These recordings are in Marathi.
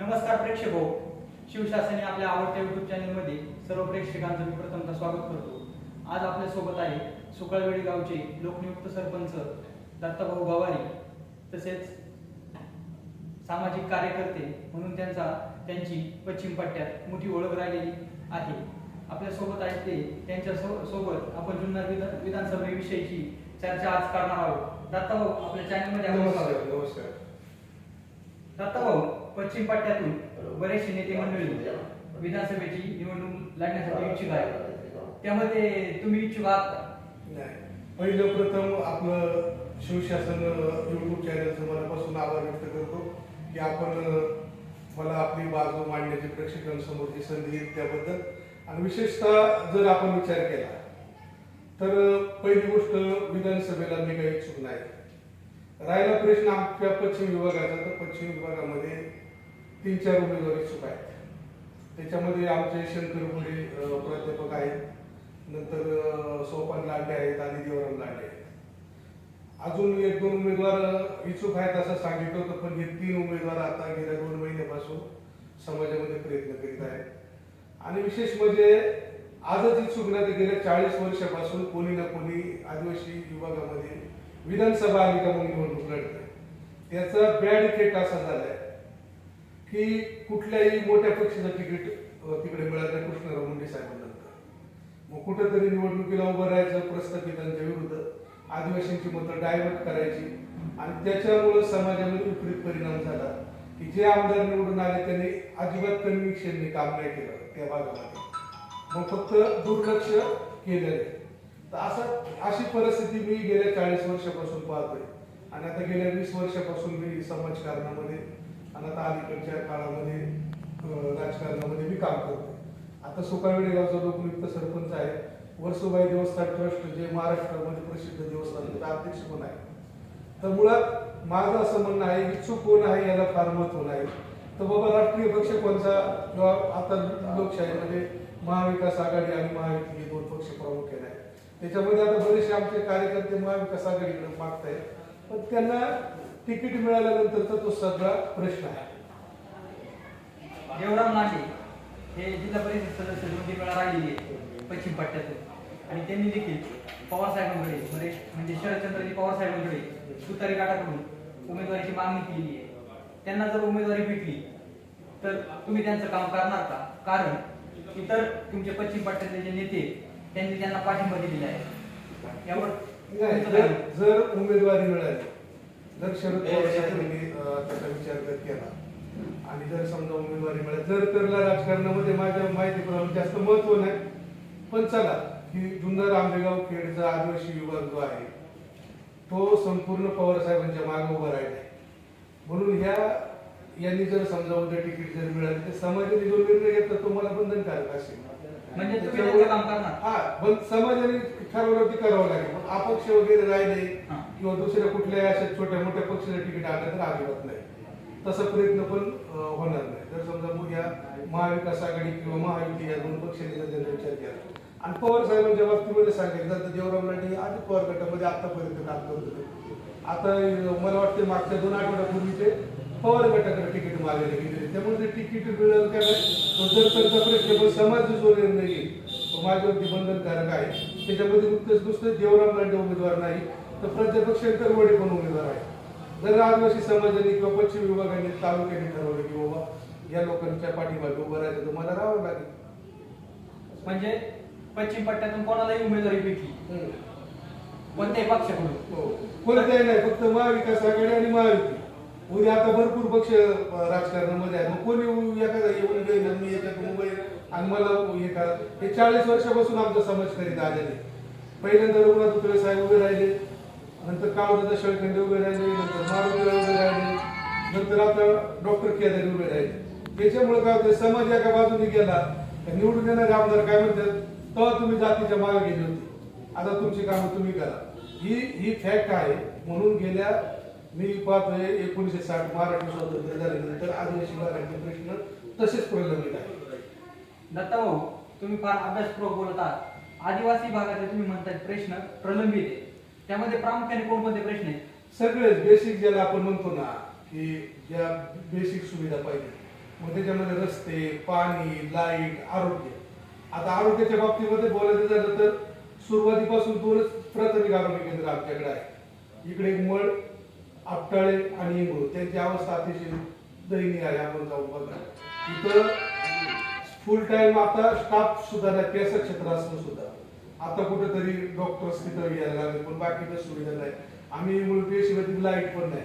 नमस्कार प्रेक्षक हो. शिवशासनी आपल्या आवडत्या युट्यूब चॅनलमध्ये सर्व प्रेक्षकांचं मी प्रथमतः स्वागत करतो. आज आपल्यासोबत आहे सुकळवेडी गावचे लोकनियुक्त सरपंच दत्ताभाऊ गवारी तसेच सामाजिक कार्यकर्ते म्हणून त्यांचा त्यांची पश्चिम पट्ट्यात मोठी ओळख राहिलेली आहे. आपल्यासोबत आहेत ते. त्यांच्या सो- सोबत आपण जुन्नर विधान विधानसभेविषयीची चर्चा आज करणार आहोत. दत्ताभाऊ आपल्या चॅनलमध्ये नमस्कार. दत्ताभाऊ पश्चिम पट्ट्यातून बरेचसे नेते मंडळी विधानसभेची निवडणूक लढण्यासाठी इच्छुक आहेत. त्यामध्ये तुम्ही इच्छुक आहात का? नाही. पहिलं प्रथम आपलं शिवशासन युट्यूब चॅनलचं मनापासून आभार व्यक्त करतो की आपण मला आपली बाजू मांडण्याची प्रेक्षकांसमोरची संधी दिली त्याबद्दल. आणि विशेषतः जर आपण विचार केला तर पहिली गोष्ट विधानसभेला मी काही इच्छुक नाही. राहिला प्रश्न आमच्या पश्चिम विभागाचा तर पश्चिम विभागामध्ये तीन चार उमेदवार इच्छुक आहेत. त्याच्यामध्ये आमचे शंकर मुळे प्राध्यापक आहेत. नंतर सोपान लांडे आहेत आणि देवराम लांडे आहेत. अजून एक दोन उमेदवार इच्छुक आहेत असं सांगितलं होतं पण हे तीन उमेदवार आता गेल्या दोन महिन्यापासून समाजामध्ये प्रयत्न करीत आहेत. आणि विशेष म्हणजे आजच इच्छुक नाही गेल्या चाळीस वर्षापासून कोणी ना कोणी आदिवासी विभागामध्ये विधानसभा आली का मग निवडणूक लढते त्याचा बॅड इफेक्ट असा झालाय. की कुठल्याही मोठ्या पक्षाचं तिकीट तिकडे मिळालं नाही कृष्णराव मुंडे साहेबांनंतर मग कुठेतरी निवडणुकीला उभं राहायचं प्रस्थापितांच्या विरुद्ध आदिवासींची मतं डायव्हर्ट करायची. आणि त्याच्यामुळं समाजामध्ये विपरीत परिणाम झाला की जे आमदार निवडून आले त्यांनी अजिबात कन्व्हिक्शनने काम नाही केलं त्या भागामध्ये. मग फक्त दुर्लक्ष केलेलं तर असं अशी परिस्थिती मी गेल्या चाळीस वर्षापासून पाहतोय. आणि आता गेल्या वीस वर्षापासून मी समाजकारणामध्ये आणि आता अलीकडच्या काळामध्ये राजकारणामध्ये मी काम करतो आता सुकावेडे गावचा लोकनियुक्त सरपंच आहे. वर्सोबाई देवस्थान ट्रस्ट जे महाराष्ट्रामध्ये प्रसिद्ध देवस्थान अध्यक्ष पण आहे. तर मुळात माझं असं म्हणणं आहे इच्छुक कोण आहे याला फार महत्त्व नाही तर बाबा राष्ट्रीय पक्ष कोणता? किंवा आता लोकशाहीमध्ये म्हणजे महाविकास आघाडी आणि महायुती हे दोन पक्ष प्रामुख्याने आहेत. त्याच्यामध्ये आता बरेचसे आमचे कार्यकर्ते महाविकास आघाडीकडे मागतायत. पण त्यांना तिकीट मिळाल्यानंतरचा तो सगळा प्रश्न आहे. देवराम लांडे हे जिल्हा परिषद सदस्य दोन वेळा राहिलेले आहेत. पश्चिम पट्ट्यातून. आणि त्यांनी देखील पवार साहेबांकडे बरे म्हणजे शरदचंद्रजी पवार साहेबांकडे सुतारी गाठाकडून उमेदवारीची मागणी केलेली आहे. त्यांना जर उमेदवारी भेटली तर तुम्ही त्यांचं काम करणार का? कारण इतर तुमचे पश्चिम पट्ट्यातले जे नेते त्यांनी त्यांना पाठिंबा दिलेला आहे. यावर? जर उमेदवारी मिळाली जर शरद पवार साहेबांनी त्याचा विचार जर केला आणि जर समजा उमेदवारी मिळाली जर तरला राजकारणामध्ये माझ्या माहितीप्रमाणे जास्त महत्त्व नाही पण चला की जुन्नर आंबेगाव खेडचा आदिवासी विभाग जो आहे तो संपूर्ण पवार साहेबांच्या मागे उभा राहिला आहे. म्हणून ह्या यांनी जर समजा उद्या तिकीट जर मिळाली तर समाजाने जो निर्णय घेतला तो मला बंधनकारक असेल. म्हणजे तुम्ही त्याच्यामुळे- त्यांचं काम करणार? हा पण समाजाने ठरवलं ते करावं लागेल. पण अपक्ष वगैरे राहिले हा. किंवा दुसऱ्या कुठल्याही अशा छोट्या मोठ्या पक्षाचं तिकीट आलं तर अजिबात नाही. तसा प्रयत्न पण अं, होणार नाही. जर समजा मग या महाविकास आघाडी किंवा महायुती या दोन पक्षांनी जर त्यांचा विचार केला. आणि पवार साहेबांच्या बाबतीमध्ये सांगितलं तर देवराम लांडे आधी पवार गटामध्ये आतापर्यंत काम करत होते. आता अं, मला वाटतं मागच्या दोन आठवड्यापूर्वी ते पवार गटाकडे तिकीट मागायला गेले त्यामुळे ते तिकीट मिळेल का नाही? त्यांचा प्रश्न पण समाज जो निर्णय तो माझ्यावरती बंधनकारक आहे. त्याच्यामध्ये नुकतेच नुसतं देवराम लांडे उमेदवार नाही तर प्राध्यापक शंकर वडे पण उमेदवार आहे जर आदिवासी समाजाने किंवा पश्चिम विभागाने तालुक्याने ठरवलं की बाबा या लोकांच्या पाठीमागे उभं राहायचं तर मला राहावं लागेल. म्हणजे पश्चिम पट्ट्यातून कोणालाही उमेदवारी भेटली. कोणत्याही पक्षाकडून. हो. कोणत्याही नाही फक्त महाविकास आघाडी आणि महायुती. उद्या आता भरपूर पक्ष राजकारणामध्ये आहे मग कोणी एखादा येऊन गेलं मी याच्यात मुंबई आणि मला हे करा. हे चाळीस वर्षापासून आमचा समाज करीत आलेले पहिल्यांदा रघुनाथ उतरे साहेब उभे राहिले. नंतर काळोदादा शेळखंडे उभे राहिले नंतर मारुतीराव उभे राहिले नंतर आता डॉक्टर केदारी उभे राहिले. त्याच्यामुळे काय होतं समाज एका बाजूने गेला तर निवडून येणारे आमदार काय म्हणतात तेव्हा तुम्ही जातीच्या मागे गेली होती. आता तुमची कामं तुम्ही करा. ही ही फॅक्ट आहे. म्हणून गेल्या मी पाहतोय एकोणीशे साठ महाराष्ट्र स्वातंत्र्य झाल्यानंतर आदिवासी भागाचे प्रश्न तसेच प्रलंबित आहे दत्ताभाऊ तुम्ही फार अभ्यासपूर्वक बोलत आहात. आदिवासी भागातले तुम्ही म्हणताय प्रश्न प्रलंबित आहे त्यामध्ये प्रामुख्याने कोणकोणते प्रश्न आहेत? सगळेच बेसिक ज्याला आपण म्हणतो ना की ज्या बेसिक सुविधा पाहिजे मग त्याच्यामध्ये रस्ते पाणी लाइट आरोग्य. आता आरोग्याच्या बाबतीमध्ये बोलायचं झालं तर सुरुवातीपासून दोनच प्राथमिक आरोग्य केंद्र आमच्याकडे आहे इकडे एक मळ आपटाळे आणि इंगळू त्यांची अवस्था अतिशय दयनीय आहे आपण जाऊन बघा. इथं फुल टाइम आता स्टाफ सुद्धा नाही पेसा क्षेत्र असून सुद्धा. आता कुठेतरी डॉक्टर्स तिथं यायला लागले पण बाकीच्या सुविधा नाही. आम्ही इंगळूर पेशीमध्ये लाइट पण नाही.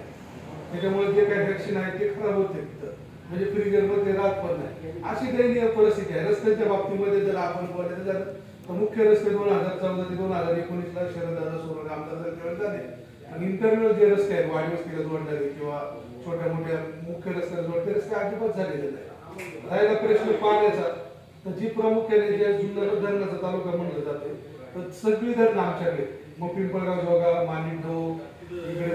त्याच्यामुळे जे काही व्हॅक्सिन आहे ते खराब होते तिथं. म्हणजे फ्रीजरमध्ये राहत पण नाही. अशी दयनीय परिस्थिती आहे. रस्त्यांच्या बाबतीमध्ये जर आपण बोलायचं झालं तर मुख्य रस्ते दोन हजार चौदा ते दोन हजार एकोणीस ला शरददादा सोडून आमदार झाले. आणि इंटरनल जे रस्ते आहेत वाडी वस्तीला जोडणारे किंवा छोट्या मोठ्या मुख्य रस्त्याला जोडते रस्ते अजिबात झालेले नाही राहिला प्रश्न पाण्याचा. तर जी प्रामुख्याने जे जुन्नर धरणाचा तालुका म्हणलं जाते तर सगळी धरणं आमच्याकडे मग पिंपळगाव जोगा मानिंडो इकडे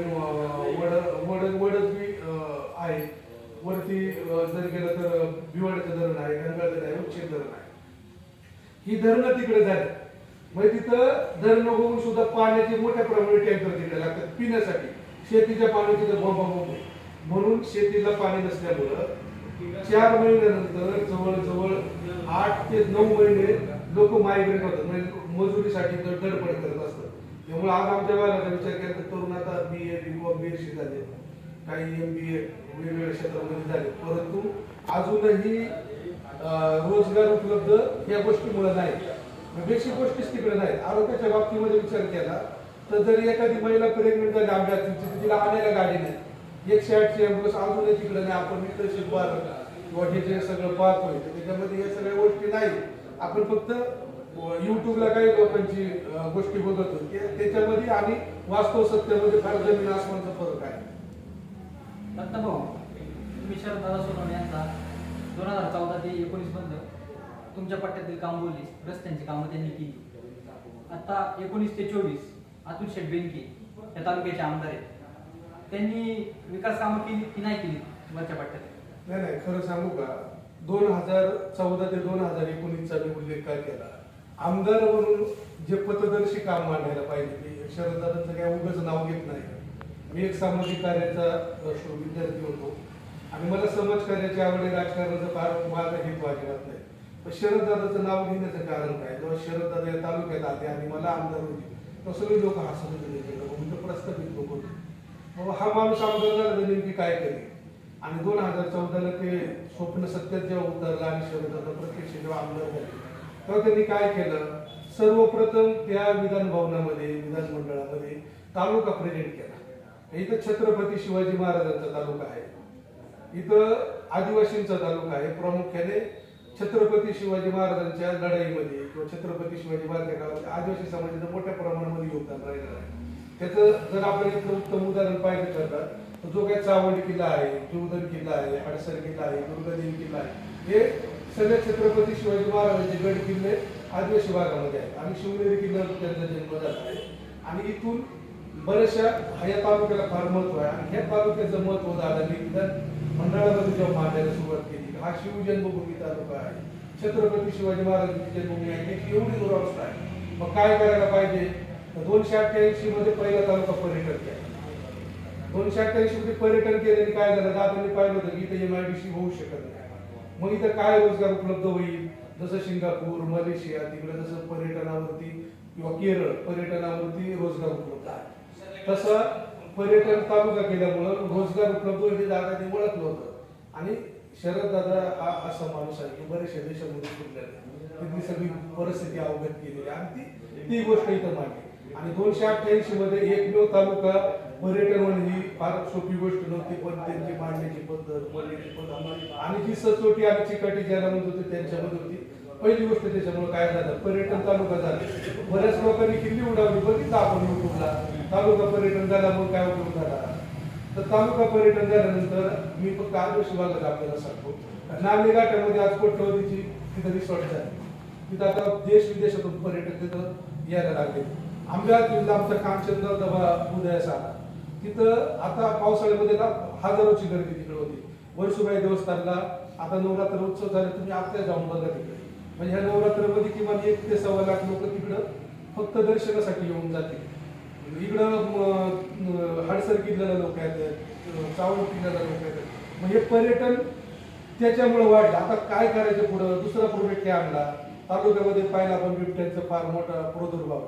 वड वड वडच बी अं, आहे. वरती जर गेलं तर भिवाड्याचं धरण आहे गंगाधर आहे उच्छेद धरण आहे. ही धरणं तिकडे झाली. म्हणजे तिथं धरण होऊन सुद्धा पाण्याचे मोठ्या प्रमाणात टँकर दिले लागतात पिण्यासाठी. शेतीच्या पाण्याची तर बोंबा म्हणून शेतीला पाणी नसल्यामुळं चार महिन्यानंतर जवळजवळ आठ ते नऊ महिने लोक मायग्रेट होतात. म्हणजे मजुरीसाठी तर धडपड करत असतात. त्यामुळे आज आमच्या भागाचा विचार केला तर तरुण आता B A B Com B S C झाले. काही एम बी ए वेगवेगळ्या क्षेत्रामध्ये झाले. परंतु अजूनही रोजगार उपलब्ध या गोष्टीमुळे नाही. बेसिक गोष्टीच तिकडे नाहीत. आरोग्याच्या बाबतीमध्ये विचार केला तर जर एखादी महिला प्रेग्नेंट झाली अपघात तिची तिला आणायला गाडी नाही. एकशे आठशे ॲम्ब्युलन्स अजूनही तिकडे नाही. आपण इकडे पाहतो किंवा हे जे सगळं पाहतोय त्याच्यामध्ये या सगळ्या गोष्टी नाही. आपण फक्त युट्यूबला काही लोकांची गोष्टी बघत ते- त्याच्यामध्ये आणि वास्तव सत्यामध्ये फार जमीन आसमानचा फरक आहे. दत्ता भाऊ तुम्ही शरददादा सोनवणे यांचा दोन हजार चौदा ते एकोणीसमध्ये तुमच्या पट्ट्यातील काम बोलली रस्त्यांची कामं त्यांनी केली. आता एकोणीस ते चोवीस अतुल शेठ बेनके या तालुक्याचे आमदार आहेत. त्यांनी विकास कामं केली की नाही केली वरच्या पट्ट्यात? नाही नाही खरं सांगू का? दोन हजार चौदा ते दोन हजार एकोणीसचा मी उल्लेख काय केला? आमदार म्हणून जे पथदर्शी काम मांडायला पाहिजे ते शरददादांचं काय उगच नाव घेत नाही. मी एक सामाजिक कार्याचा विद्यार्थी होतो. आणि मला समाज कार्याची आवड राजकारणाचं राजकारणाचा फार माझा हेतू अजिबात नाही. शरद शरददादाचं नाव घेण्याचं कारण काय? जेव्हा शरददादा या तालुक्यात आले आणि मला आमदार होते तेव्हा सगळे लोक हसत गेले मी तर प्रस्थापित लोक होते. बाबा हा माणूस आमदार झाला नेमकी काय केली आणि दोन हजार चौदाला ते स्वप्न सत्यात जेव्हा उतरला आणि शरदादा प्रत्यक्ष जेव्हा आमदार झाले तेव्हा त्यांनी काय केलं? सर्वप्रथम त्या विधान भवनामध्ये विधानमंडळामध्ये तालुका प्रेझेंट केला. इथं छत्रपती शिवाजी महाराजांचा तालुका आहे. इथं आदिवासींचा तालुका आहे. प्रामुख्याने छत्रपती शिवाजी महाराजांच्या लढाईमध्ये किंवा छत्रपती शिवाजी महाराज आदिवासी समाजाचं मोठ्या प्रमाणामध्ये योगदान राहिलेलं आहे. त्याचं जर आपण इथलं उत्तम उदाहरण पाहिलं करतात तर जो काही चावंड किल्ला आहे जुवदन किल्ला आहे हडसर किल्ला आहे दुर्गादेवी किल्ला आहे हे सगळे छत्रपती शिवाजी महाराजांचे गड किल्ले आदिवासी भागामध्ये आहेत. आणि शिवनेरी किल्ल्यावर त्यांचा जन्म झाला आहे. आणि इथून बऱ्याचशा ह्या तालुक्याला फार महत्त्व आहे आणि ह्या तालुक्याचं महत्त्व झालं मी विधान मंडळामध्ये जेव्हा मांडायला सुरुवात केली हा शिवजन्मभूमी तालुका आहे. छत्रपती शिवाजी महाराजांची जन्मभूमी आहे. ही एवढी दुरावस्था आहे. मग काय करायला पाहिजे? तर दोनशे अठ्ठ्याऐंशी मध्ये पहिला तालुका पर्यटन केला. दोनशे अठ्ठ्याऐंशी मध्ये पर्यटन केल्याने काय झालं? आता मी पाहिलं होतं की इथं एम आय डी सी होऊ शकत नाही. मग इथं काय रोजगार उपलब्ध होईल? जसं सिंगापूर मलेशिया तिकडे जसं पर्यटनावरती किंवा केरळ पर्यटनावरती रोजगार उपलब्ध आहे. तसं पर्यटन तालुका केल्यामुळं रोजगार उपलब्ध जागा ते ओळखलं होतं. आणि शरद दादा हा असा माणूस आहे की बरेचशा देशामध्ये फिरलेला तिथली सगळी परिस्थिती अवगत केलेली आणि ती ती गोष्ट इथं मांडली आणि दोनशे अठ्ठ्याऐंशी मध्ये एकमेव तालुका पर्यटन म्हणून ही फार सोपी गोष्ट नव्हती पण त्यांची मांडण्याची पद्धत बोलण्याची पद्धत. आणि जी सचोटी आणि चिकाटी ज्याला म्हणत होती त्यांच्यामध्ये होती. पहिली गोष्ट त्याच्यामुळे काय झालं? पर्यटन तालुका झाला. बऱ्याच लोकांनी किल्ली उडावली. बघितलं आपण युट्यूबला. तालुका पर्यटन झाला मग काय उपयोग झाला? तर तालुका पर्यटन झाल्यानंतर मी फक्त आदर्श भागात आपल्याला सांगतो. नागरी घाटामध्ये आज कोट्यवधीची तिथं रिसॉर्ट झाली. तिथं आता देश विदेशातून पर्यटक तिथं यायला लागले. आमच्या जिल्हा आमचा कामचंद्र दबा उदयास आला तिथं आता पावसाळ्यामध्ये ना हजारोची गर्दी तिकडे होती. वर्षुबाई देवस्थानला आता नवरात्र उत्सव झाले तुम्ही आत्ता जाऊन बघा तिकडे. म्हणजे ह्या नवरात्रामध्ये किमान एक ते सव्वा लाख लोक तिकडं फक्त दर्शनासाठी येऊन जातील. इकडं हडसर किल्ल्याला लोक येतात चावड किल्ल्याला लोक येतात म्हणजे पर्यटन त्याच्यामुळे वाढलं. आता काय करायचं पुढं? दुसरा प्रोजेक्ट काय आणला. तालुक्यामध्ये पाहिला आपण बिबट्यांचा फार मोठा प्रादुर्भाव.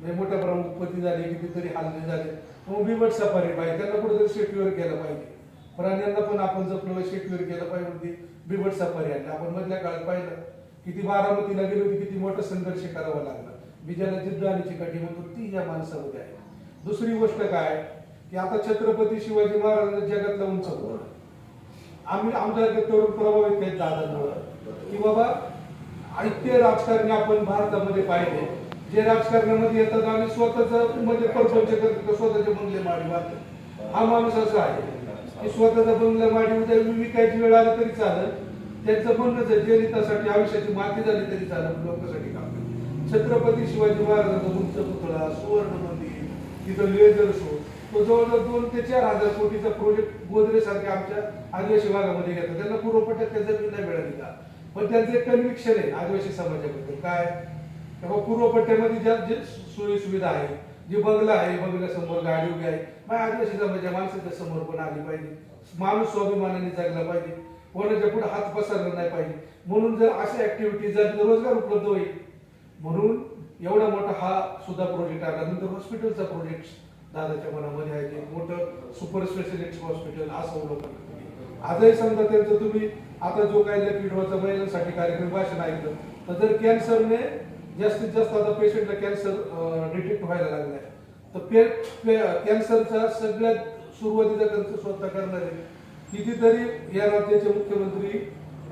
म्हणजे मोठ्या प्रमाणात उत्पत्ती झाली कितीतरी हल्ले झाले. मग बिबट सफारी पाहिजे. त्यांना कुठेतरी शेतीवर केलं पाहिजे. प्राण्यांना पण आपण जपलं शेतीवर केलं पाहिजे म्हणते. बिबट सफारी आणली. आपण मधल्या काळात पाहिलं. किती बारामतीला गेली होती किती मोठा संघर्ष करावा लागला. बिजाला जिद्द आणि चिकाटी म्हणतो ती या माणसामध्ये आहे. दुसरी गोष्ट काय? की आता छत्रपती शिवाजी महाराजांना जगातला उंच आम्ही आमच्या तरुण प्रभावित आहेत दादांमुळं की बाबा ऐक्य राजकारणी आपण भारतामध्ये पाहिले जे राजकारणामध्ये येतात आणि स्वतःच मध्ये म्हणजे परपंच करतात स्वतःचे बंगले माडी बांधतात हा माणूस असा आहे की स्वतःचा बंगला माडी उद्या विकायची वेळ आली तरी चालत त्यांचं म्हणणंच आहे जनितासाठी आयुष्याची माती झाली तरी चालत लोकांसाठी काम छत्रपती शिवाजी महाराजांचा उंच पुतळा सुवर्ण तिथं लेझर शो तो जवळजवळ दोन ते चार हजार कोटीचा प्रोजेक्ट गोदरेज सारख्या आमच्या आदिवासी भागामध्ये घेतात. त्यांना पूर्वपट्ट्यात त्या जमीन नाही मिळाली का? पण त्यांचं एक कन्व्हिक्शन आहे आदिवासी समाजाबद्दल. काय तेव्हा पूर्वपट्ट्यामध्ये ज्या जे सोयी सुविधा आहे जे बंगला आहे बंगल्यासमोर गाडी उभी आहे मग आदिवासी समाजाच्या माणसाच्या समोर पण आली पाहिजे. माणूस स्वाभिमानाने जगला पाहिजे. कोणाच्या पुढे हात पसरला नाही पाहिजे. म्हणून जर अशा ऍक्टिव्हिटी जर रोजगार उपलब्ध होईल म्हणून एवढा मोठा हा सुद्धा प्रोजेक्ट आला नंतर हॉस्पिटलचा प्रोजेक्ट दादाच्या मनामध्ये आहे. की मोठं सुपर स्पेशलिस्ट हॉस्पिटल असं लोकांना आजही समजा त्यांचं तुम्ही आता जो काय पिढवाचा महिलांसाठी कार्यक्रम भाषण ऐकलं तर जर कॅन्सरने जास्तीत जास्त आता पेशंटला कॅन्सर डिटेक्ट व्हायला लागलाय तर कॅन्सरचा सगळ्यात सुरुवातीचा खर्च स्वतः करणारे कितीतरी या राज्याचे मुख्यमंत्री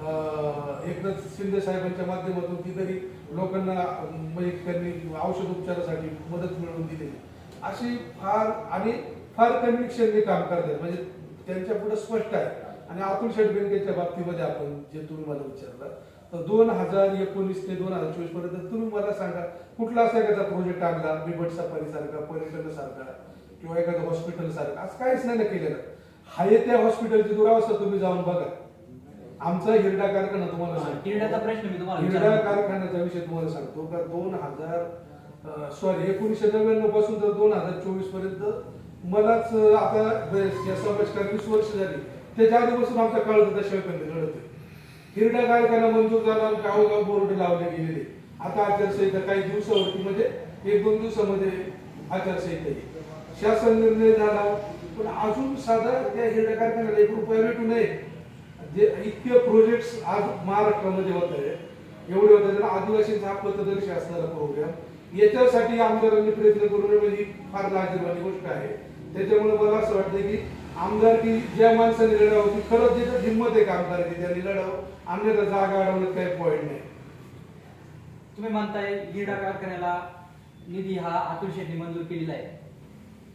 अं, एकनाथ शिंदे साहेबांच्या माध्यमातून कितीतरी लोकांना म्हणजे त्यांनी औषध उपचारासाठी मदत मिळवून दिली. अशी फार आणि फार कन्व्हिक्शनने काम करतात. म्हणजे त्यांच्या पुढे स्पष्ट आहे. आणि अतुल शेठ बँकेच्या बाबतीमध्ये आपण जे तुम्ही मला विचारलं तर दोन हजार एकोणीस ते दोन हजार चोवीसपर्यंत तुम्ही मला सांगा कुठला असा एखादा प्रोजेक्ट आणला बिबट सफारी सारखा पर्यटन सारखा किंवा एखादं हॉस्पिटल सारखं? असं काहीच नाही ना केलेलं. हाय त्या हॉस्पिटलची दुरावस्था तुम्ही जाऊन बघा. आमचा हिरडा कारखाना तुम्हाला सांगतो. किरड्याचा प्रश्न मी तुम्हाला हिरडा. कारखान्याचा विषय तुम्हाला सांगतो. का दोन हजार सॉरी एकोणीसशे नव्याण्णवपासून तर दोन हजार चोवीसपर्यंत मलाच अं, आता बरेच या समाजकारण वीस वर्ष झाली. त्याच्या आधीपासून आमचा काळ होता शिवकंद घडतोय हिरडा कारखाना मंजूर झाला गावोगाव बोर्ड लावले गेलेले. आता आचारसंहिता काही दिवसावरती म्हणजे एक दोन दिवसामध्ये आचारसंहिता येईल. शासन निर्णय झाला. पण अजून साधा त्या हिरड्या कारखान्याला एक रुपया भेटू नये जे इतके प्रोजेक्ट आज महाराष्ट्रामध्ये होत आहे एवढे होत आहे आदिवासींचा हा पथदर्शी असणारा प्रोग्राम याच्यासाठी आमदारांनी प्रयत्न करून म्हणजे ही फार लाजीरवाणी गोष्ट आहे. त्याच्यामुळे मला असं वाटतं की आमदार की ज्या माणसाने लढावं होती खरंच जिथं हिंमत आहे का आमदार त्यांनी लढावं? अन्यथा जागा अडवण्यात काही पॉईंट नाही. तुम्ही म्हणताय गिरडा कारखान्याला निधी हा अतुल शेट्टी मंजूर केलेला आहे.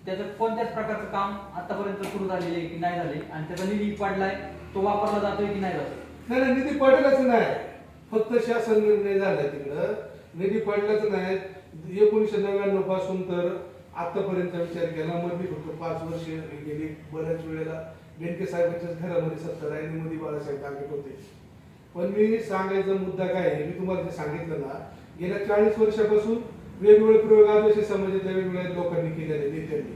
त्याचं कोणत्याच प्रकारचं काम आतापर्यंत सुरू झालेले आहे की नाही झाले आणि त्याचा निधी पडलाय? तो वापरला जातोय की नाही नाही नाही निधी पडलाच नाही. फक्त शासन निर्णय झाला तिकडं. निधी पडलाच नाही. एकोणीसशे नव्याण्णवपासून तर आतापर्यंत विचार केला. मध्ये फक्त पाच वर्ष गेली. बऱ्याच वेळेला बेनके साहेबांच्याच घरामध्ये सत्तर आणि मध्ये बाळासाहेब टाकत होते. पण मी सांगायचा मुद्दा काय आहे? मी तुम्हाला जे सांगितलं ना गेल्या चाळीस वर्षापासून वेगवेगळे प्रयोग आदिवासी समाजातल्या वेगवेगळ्या लोकांनी केलेले नेत्यांनी.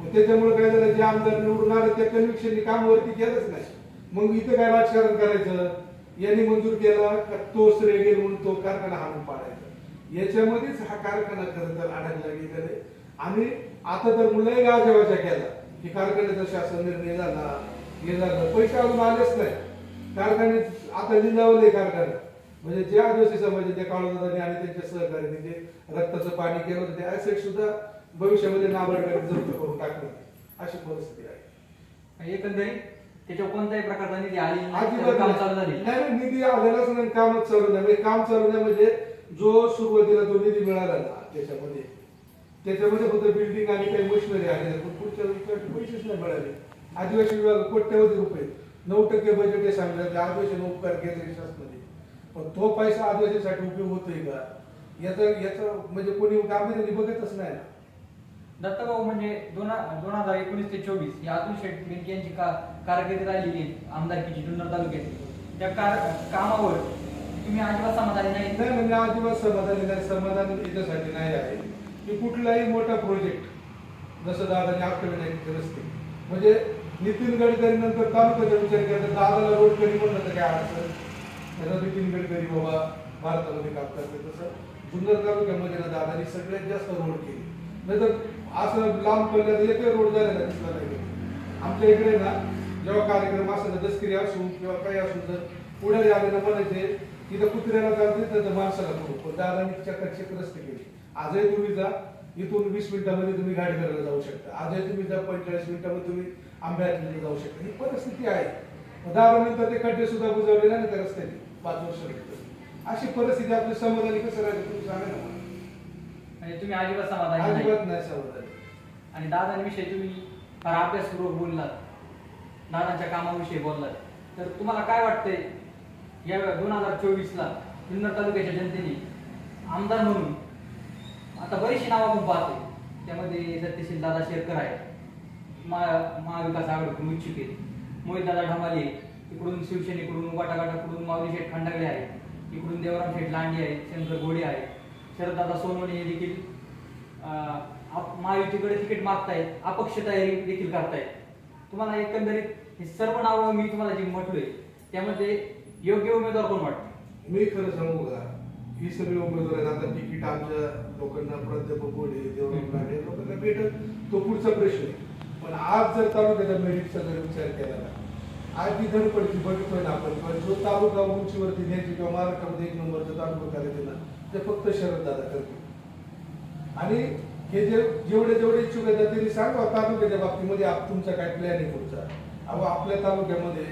मग त्याच्यामुळे काय झालं? जे आमदार निवडून आले त्या कन्व्हिक्शननी कामावरती केलंच नाही. मग इथं काय राजकारण करायचं? यांनी मंजूर केला का तो श्रेय गेल म्हणून तो कारखाना हाणून पाडायचा. याच्यामध्येच हा कारखाना खरं तर अडकला गेलेला आणि आता तर मुलाही गाजेवाच्या केला की कारखान्याचा शासन निर्णय झाला हे झालं. पैसे अजून आलेच नाही कारखाने आता लिलावले कारखाना. म्हणजे जे आदिवासी समाजाच्या काळोदाने आणि त्यांच्या सहकार्याने जे रक्ताचं पाणी केलं होतं ते ऍसेट सुद्धा भविष्यामध्ये नाबार्ड जप्त करून टाकलं अशी परिस्थिती आहे. एकंदरीत त्याच्यावर कोणत्याही प्रकारचा निधी आलेला नाही. त्याचं काम. चालू झाले नाही. नाही, निधी आलेलाच नाही कामच चालू नाही. म्हणजे काम चालू नाही म्हणजे जो सुरुवातीला जो निधी मिळाला ना त्याच्यामध्ये. त्याच्यामध्ये फक्त बिल्डिंग आणि काही मशिनरी आले पण पुढच्या वेळी पैसेच नाही मिळाले. आदिवासी विभाग कोट्यवधी रुपये. नऊ टक्के बजेट आहे सांगितलं. ते आदिवासी उपकार केंद्र शासनाने. पण तो पैसा आदिवासीसाठी उपयोग होतोय का? याचा याचा म्हणजे कोणी गांभीर्याने बघतच नाही ना. दत्तभाऊ म्हणजे दोन दोन हजार एकोणीस ते चोवीस या अतुल शेठ यांची का कारकिर्दी राहिलेली आहे आमदारकीची जुन्नर तालुक्यात त्या कार कामावर तुम्ही अजिबात समाधानी नाही? नाही म्हणजे अजिबात समाधानी नाही समाधान याच्यासाठी नाही आहे. की कुठलाही मोठा प्रोजेक्ट जसं दादाने अष्टविनायक रस्ते. म्हणजे नितीन गडकरी नंतर तालुक्याचा विचार केला तर दादाला रोडकरी म्हणलं तर काय अडचण? त्याला नितीन गडकरी बाबा भारतामध्ये काम करते तसं जुन्नर तालुक्यामध्ये ना दादानी सगळ्यात जास्त रोड केली. नाहीतर असं लांब पडल्याचं एकही रोड झालेला दिसला नाही. आमच्या इकडे ना जेव्हा कार्यक्रम असेल दसकरी असू किंवा काही असू तर पुढे आले ना म्हणायचे तिथं कुत्र्याला चालते तर माणसाला करू पण दादानी चकाचक रस्ते केले. आजही तुम्ही जा इथून वीस मिनिटामध्ये तुम्ही गाडी करायला जाऊ शकता. आजही तुम्ही जा पंचेचाळीस मिनिटामध्ये तुम्ही आंब्यातला जाऊ शकता. ही परिस्थिती आहे. दादानंतर ते खड्डे सुद्धा बुजवले नाही त्या रस्त्याने पाच वर्ष अशी परिस्थिती आपली समाधानी कसं राहते तुम्ही सांगा ना तुम्ही अजिबात समाधानी नाही. अजिबात नाही समाधानी. आणि दादांविषयी तुम्ही फार अभ्यासपूर्वक बोललात. दादांच्या कामाविषयी बोललात. तर तुम्हाला काय वाटतंय? या दोन हजार चोवीसला जुन्नर तालुक्याच्या जनतेने आमदार म्हणून आता बरीचशी नावं आपण पाहतोय. त्यामध्ये सत्यशील दादा शेरकर आहे मा महाविकास आघाडीकडून इच्छुक आहेत. मोहितदादा ढमाले इकडून शिवसेनेकडून वाटाघाटाकडून माऊली शेठ खंडागळे आहेत. इकडून देवराम शेठ लांडे आहेत. शंकर गोडे आहेत. शरददादा सोनवणे हे देखील महायुतीकडे तिकीट मागतायत अपक्ष तयारी देखील करतायत. तुम्हाला एकंदरीत हे सर्व नावं मी तुम्हाला जी म्हटलोय त्यामध्ये योग्य उमेदवार कोण वाटतं? मी खरं सांगू का? ही सगळी उमेदवार आहेत. आता तिकीट आमच्या लोकांना प्राध्यापक गोडे देवराम लांडे लोकांना भेटत तो पुढचा प्रश्न आहे. पण आज जर तालुक्याचा मेरिटचा जर विचार केला ना आज जी धडपडची बघितलं ना आपण पण जो तालुका उंचीवरती न्यायची किंवा महाराष्ट्रामध्ये एक नंबरचा तालुका करायचे ना ते फक्त शरद दादा करते आणि हे जे जेवढे जेवढे इच्छुक आहेत त्यांनी सांगा तालुक्याच्या बाबतीमध्ये तुमचा काय प्लॅन आहे? पुढचा अहो आपल्या तालुक्यामध्ये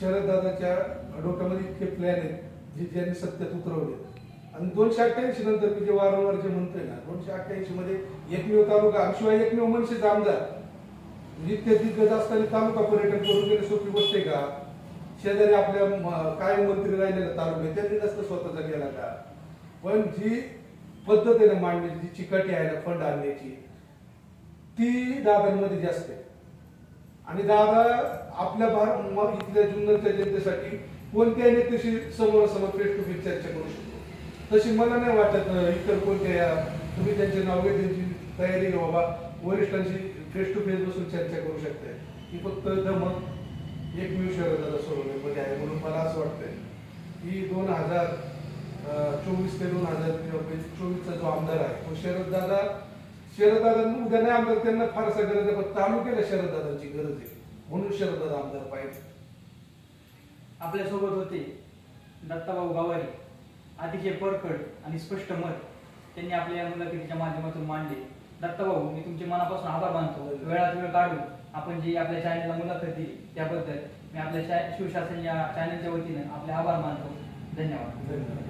शरददादाच्या डोक्यामध्ये इतके प्लॅन आहेत जे ज्यांनी सत्यात उतरवले. आणि दोनशे अठ्ठ्याऐंशी नंतर मी जे वारंवार जे म्हणतोय ना दोनशे अठ्ठ्याऐंशी मध्ये एकमेव तालुका शिवाय एकमेव मनुष्यच आमदार. म्हणजे नित्य दिग्गज असताना तालुका पर्यटन करून गेले सोपी गोष्ट आहे का? शेजारी आपल्या म- काय मंत्री राहिलेला तालुका त्यांनी नसतं स्वतःचा गेला का? पण जी पद्धतीने मांडण्याची जी चिकाटी आहे ना फंड आणण्याची. ती दादांमध्ये जास्त आहे. आणि दादा आपल्या भार इथल्या जुन्नरच्या जनतेसाठी कोणत्याही नेत्याशी समोरासमोर फेस टू फेस चर्चा करू शकतो. तशी मला नाही वाटत इतर कोणत्या तुम्ही त्यांचे नाव घ्या, त्यांची तयारी बाबा वरिष्ठांशी फेस टू फेस बसून चर्चा करू शकते ही फक्त धमक एकमेव शहराला सोडवण्यामध्ये आहे म्हणून मला असं वाटतंय. की दोन हजार चोवीस ते दोन हजार चोवीसचा जो आमदार आहे तो शरद दादा शरद दादा उद्या नाही आमदार त्यांना फारसा गरज आहे पण तालुक्याला शरद दादांची गरज आहे. म्हणून शरद दादा आमदार पाहिजे. आपल्यासोबत होते दत्ताभाऊ गावारी अतिशय परखड आणि स्पष्ट मत. त्यांनी आपल्या या मुलाखतीच्या माध्यमातून मांडले. दत्ताभाऊ मी तुमचे मनापासून आभार मानतो. वेळात वेळ काढून आपण जी आपल्या चॅनलला मुलाखत दिली त्याबद्दल मी आपल्या शिवशासन या चॅनलच्या वतीनं आपले आभार मानतो. धन्यवाद. धन्यवाद.